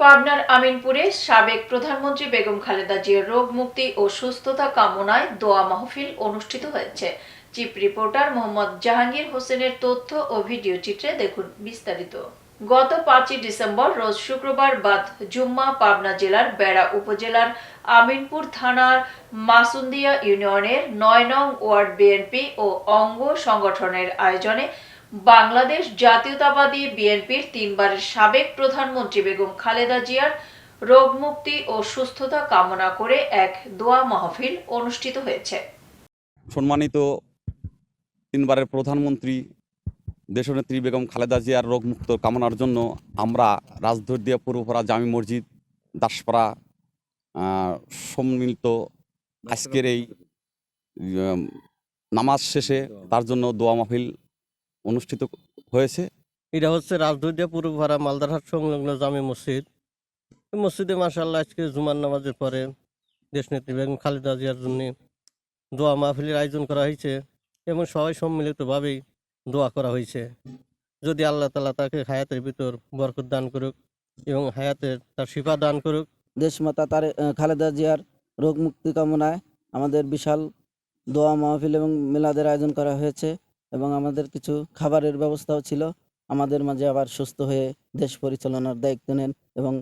পাবনার আমিনপুরে সাবেক প্রধানমন্ত্রী বেগম খালেদা জিয়ার রোগ মুক্তি ও সুস্থতা কামনায় দোয়া মাহফিল অনুষ্ঠিত হয়েছে। চিফ রিপোর্টার মোহাম্মদ জাহাঙ্গীর হোসেনের তথ্য ও ভিডিও চিত্রে দেখুন বিস্তারিত। গত পাঁচই ডিসেম্বর, রোজ শুক্রবার বাদ জুম্মা পাবনা জেলার বেড়া উপজেলার আমিনপুর থানার মাসুন্দিয়া ইউনিয়নের নয় নং ওয়ার্ড বিএনপি ও অঙ্গ সংগঠনের আয়োজনে বাংলাদেশ জাতীয়তাবাদী বিএনপির তিনবারের সাবেক প্রধানমন্ত্রী বেগম খালেদা জিয়ার রোগ মুক্তি ও সুস্থতা কামনা করে এক দোয়া মাহফিল অনুষ্ঠিত হয়েছে। সম্মানিত তিনবারের প্রধানমন্ত্রী দেশনেত্রী বেগম খালেদা জিয়ার রোগমুক্ত কামনার জন্য আমরা রাজধরিয়া পূর্বপাড়া জামি মসজিদ, দাসপাড়া সম্মিলিত আজকের এই নামাজ শেষে তার জন্য দোয়া মাহফিল অনুষ্ঠিত হয়েছে। এটা হচ্ছে রাজদুদিয়া পূর্বপাড়া মালদারহাট সংলগ্ন জামে মসজিদ। মসজিদে মাসাল্লাহ আজকে জুমার নামাজের পরে দেশনেত্রী বেগম খালেদা জিয়ার জন্য দোয়া মাহফিলের আয়োজন করা হয়েছে এবং সবাই সম্মিলিতভাবেই দোয়া করা হয়েছে। যদি আল্লাহ তালা তাকে হায়াতের ভিতর বরকত দান করুক এবং হায়াতের তার শিফা দান করুক। দেশমাতা তার খালেদা জিয়ার রোগ মুক্তি কামনায় আমাদের বিশাল দোয়া মাহফিল এবং মেলাদের আয়োজন করা হয়েছে। এবং আমাদের কিছু খাবারের ব্যবস্থাও ছিল। আমাদের মাঝে আবার সুস্থ হয়ে দেশ পরিচালনার দায়িত্ব নেন এবং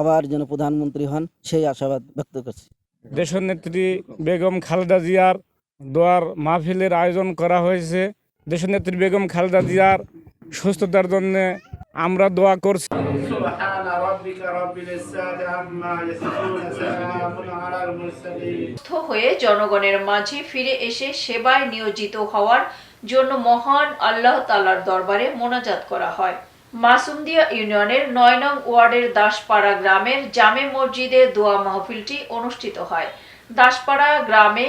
আবার যেন প্রধানমন্ত্রী হন সেই আশাবাদ ব্যক্ত করছি। দেশনেত্রী বেগম খালেদা জিয়ার দোয়ার মাহফিলের আয়োজন করা হয়েছে। দেশনেত্রী বেগম খালেদা জিয়ার সুস্থতার জন্য আমরা দোয়া করছি। হয়ে জনগণের মাঝে ফিরে এসে সেবায় নিয়োজিত হওয়ার জন্য মহান আল্লাহ তালার দরবারে মোনাজাত করা হয়। মাসুমদিয়া ইউনিয়নের নয় নং ওয়ার্ডের দাসপাড়া গ্রামের জামে মসজিদে দোয়া মাহফিলটি অনুষ্ঠিত হয়। দাসপাড়া গ্রামে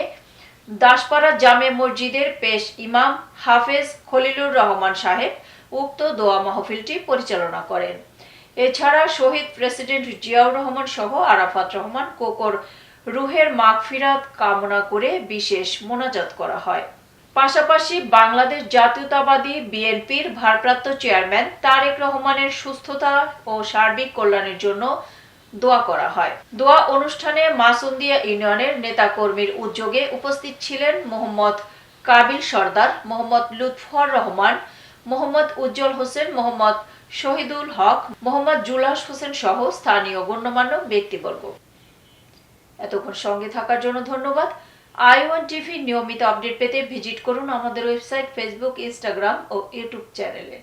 দাসপাড়া জামে মসজিদের পেশ ইমাম হাফেজ খলিলুর রহমান সাহেব উক্ত দোয়া মাহফিলটি পরিচালনা করেন। এছাড়া শহীদ প্রেসিডেন্ট জিয়াউর রহমান সহ আরাফাত রহমান কোকর রুহের মাগফিরাত কামনা করে বিশেষ মোনাজাত করা হয়। পাশাপাশি বাংলাদেশ জাতীয়তাবাদী বিএনপির ভারপ্রাপ্ত চেয়ারম্যান তারেক রহমানের সুস্থতা ও সার্বিক কল্যাণের জন্য দোয়া করা হয়। দোয়া অনুষ্ঠানে মাসুন্দিয়া ইউনিয়নের নেতাকর্মীর উদ্যোগে উপস্থিত ছিলেন মোহাম্মদ কাবিল সর্দার, মোহাম্মদ লুৎফর রহমান, মোহাম্মদ উজ্জ্বল হোসেন, মোহাম্মদ শহীদুল হক, মোহাম্মদ জুলাস হোসেন সহ স্থানীয় গণ্যমান্য ব্যক্তিবর্গ। এতক্ষণ সঙ্গে থাকার জন্য ধন্যবাদ। আই ওয়ান টিভি নিয়মিত আপডেট পেতে ভিজিট করুন আমাদের ওয়েবসাইট, ফেসবুক, ইনস্টাগ্রাম ও ইউটিউব চ্যানেলে।